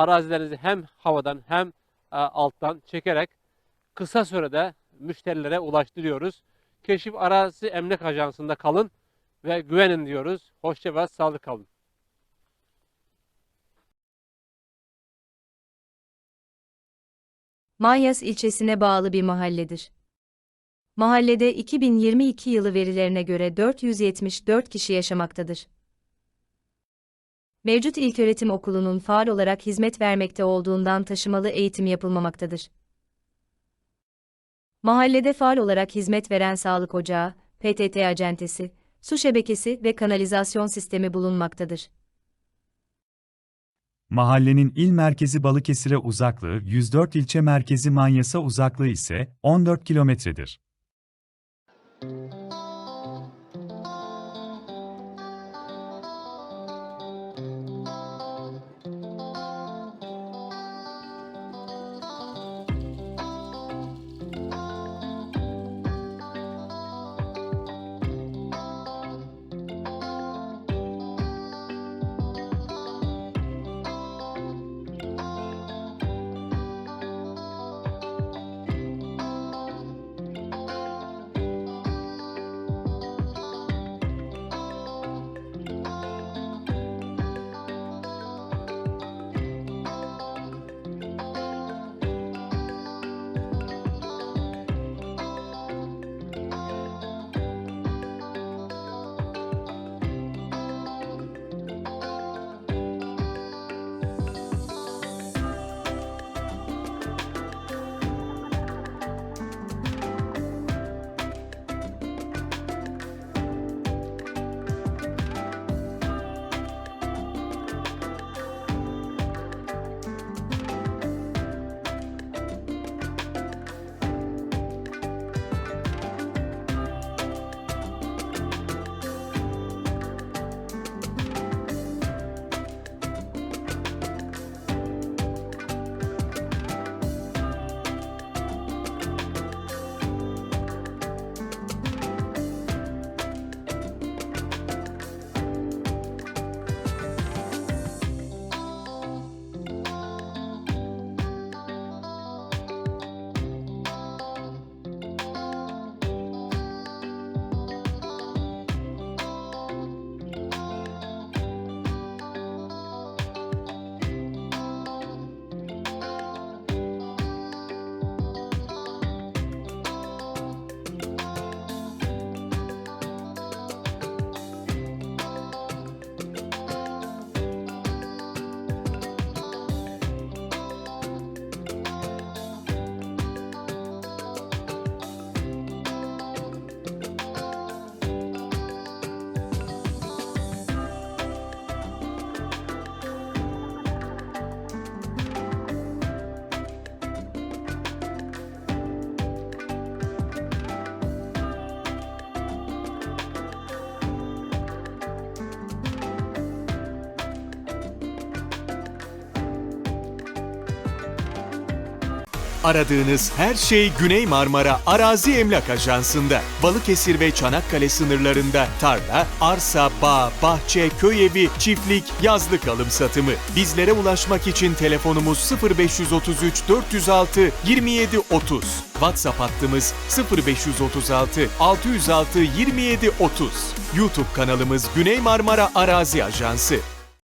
arazilerinizi hem havadan hem e, alttan çekerek kısa sürede müşterilere ulaştırıyoruz. Keşif Arazi Emlak Ajansı'nda kalın ve güvenin diyoruz. Hoşça ve sağlıklı kalın. Manyas ilçesine bağlı bir mahalledir. Mahallede 2022 yılı verilerine göre 474 kişi yaşamaktadır. Mevcut ilköğretim okulunun faal olarak hizmet vermekte olduğundan taşımalı eğitim yapılmamaktadır. Mahallede faal olarak hizmet veren sağlık ocağı, PTT acentesi, su şebekesi ve kanalizasyon sistemi bulunmaktadır. Mahallenin il merkezi Balıkesir'e uzaklığı 104 ilçe merkezi Manyas'a uzaklığı ise 14 kilometredir. Aradığınız her şey Güney Marmara Arazi Emlak Ajansı'nda. Balıkesir ve Çanakkale sınırlarında tarla, arsa, bağ, bahçe, köy evi, çiftlik, yazlık alım satımı. Bizlere ulaşmak için telefonumuz 0533 406 27 30. WhatsApp hattımız 0536 606 27 30. YouTube kanalımız Güney Marmara Arazi Ajansı.